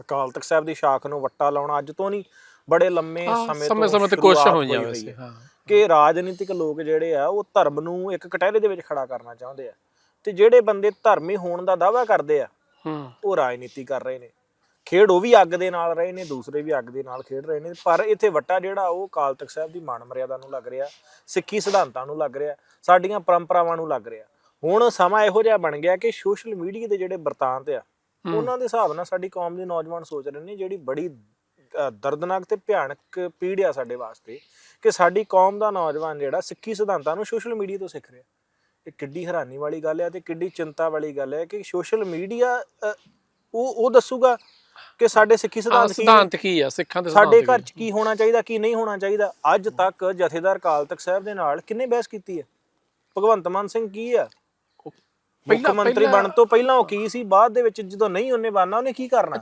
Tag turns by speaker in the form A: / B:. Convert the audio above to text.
A: ਅਕਾਲ ਤਖਤ ਸਾਹਿਬ ਦੀ ਸ਼ਾਖ ਨੂੰ ਵੱਟਾ ਲਾਉਣਾ ਅੱਜ ਤੋਂ ਨਹੀਂ ਬੜੇ ਲੰਮੇ ਸਮੇਂ ਤੋਂ
B: ਸਮੇਂ ਤੇ ਕੋਸ਼ਿਸ਼ ਹੋਈਆਂ
A: ਹੋਈ
B: ਵੈਸੇ
A: ਹੈ।
B: ਹਾਂ
A: ਕਿ ਰਾਜਨੀਤਿਕ ਲੋਕ ਜਿਹੜੇ ਆ ਉਹ ਧਰਮ ਨੂੰ ਇੱਕ ਕਟਹਿਰੇ ਦੇ ਵਿੱਚ ਖੜਾ ਕਰਨਾ ਚਾਹੁੰਦੇ ਆ। ਤੇ ਜਿਹੜੇ ਬੰਦੇ ਧਰਮੀ ਹੋਣ ਦਾ ਦਾਅਵਾ ਕਰਦੇ ਆ
B: ਹੂੰ।
A: ਉਹ ਰਾਜਨੀਤੀ ਕਰ ਰਹੇ ਨੇ। ਖੇਡ ਉਹ ਵੀ ਅੱਗ ਦੇ ਨਾਲ ਰਹੇ ਨੇ ਦੂਸਰੇ ਵੀ ਅੱਗ ਦੇ ਨਾਲ ਖੇਡ ਰਹੇ ਨੇ। ਪਰ ਇੱਥੇ ਵੱਟਾ ਜਿਹੜਾ ਉਹ ਅਕਾਲ ਤਖਤ ਸਾਹਿਬ ਦੀ ਮਾਨ ਮਰਿਆਦਾ ਨੂੰ ਲੱਗ ਰਿਹਾ ਸਿੱਖੀ ਸਿਧਾਂਤਾਂ ਨੂੰ ਲੱਗ ਰਿਹਾ ਸਾਡੀਆਂ ਪਰੰਪਰਾਵਾਂ ਨੂੰ ਲੱਗ ਰਿਹਾ। ਹੁਣ ਸਮਾਂ ਇਹੋ ਜਿਹਾ ਬਣ ਗਿਆ ਕਿ ਸੋਸ਼ਲ ਮੀਡੀਆ ਦੇ ਜਿਹੜੇ ਵਰਤਾਂਤ ਆ ਉਹਨਾਂ ਦੇ ਹਿਸਾਬ ਨਾਲ ਸਾਡੀ ਕੌਮ ਦੇ ਨੌਜਵਾਨ ਸੋਚ ਰਹੇ ਨੇ ਜਿਹੜੀ ਬੜੀ ਦਰਦਨਾਕ ਤੇ ਭਿਆਨਕ ਪੀੜ ਆ ਸਾਡੇ ਵਾਸਤੇ ਕਿ ਸਾਡੀ ਕੌਮ ਦਾ ਨੌਜਵਾਨ ਜਿਹੜਾ ਸਿੱਖੀ ਸਿਧਾਂਤਾਂ ਨੂੰ ਸੋਸ਼ਲ ਮੀਡੀਆ ਤੋਂ ਸਿੱਖ ਰਿਹਾ। ਇਹ ਕਿੱਡੀ ਹੈਰਾਨੀ ਵਾਲੀ ਗੱਲ ਹੈ ਤੇ ਕਿੱਡੀ ਚਿੰਤਾ ਵਾਲੀ ਗੱਲ ਹੈ ਕਿ ਸੋਸ਼ਲ ਮੀਡੀਆ ਉਹ ਉਹ ਦੱਸੂਗਾ ਕਿ ਸਾਡੇ ਸਿੱਖੀ ਸਿਧਾਂਤ ਕੀ
B: ਸਿਧਾਂਤ ਕੀ ਆ? ਸਿੱਖਾਂ ਦੇ
A: ਸਾਡੇ ਘਰ 'ਚ ਕੀ ਹੋਣਾ ਚਾਹੀਦਾ ਕੀ ਨਹੀਂ ਹੋਣਾ ਚਾਹੀਦਾ? ਅੱਜ ਤੱਕ ਜਥੇਦਾਰ ਕਾਲ ਤਖਤ ਸਾਹਿਬ ਦੇ ਨਾਲ ਕਿੰਨੇ ਬਹਿਸ ਕੀਤੀ ਹੈ ਭਗਵੰਤ ਮਾਨ ਸਿੰਘ ਕੀ ਆ? ਮੁੱਖ ਮੰਤਰੀ ਬਣਨ ਤੋਂ ਪਹਿਲਾਂ ਉਹ ਕੀ ਸੀ? ਬਾਅਦ ਦੇ ਵਿੱਚ ਜਦੋਂ ਨਹੀਂ ਉਹਨੇ ਬਣਨਾ ਉਹਨੇ ਕੀ ਕਰਨਾ?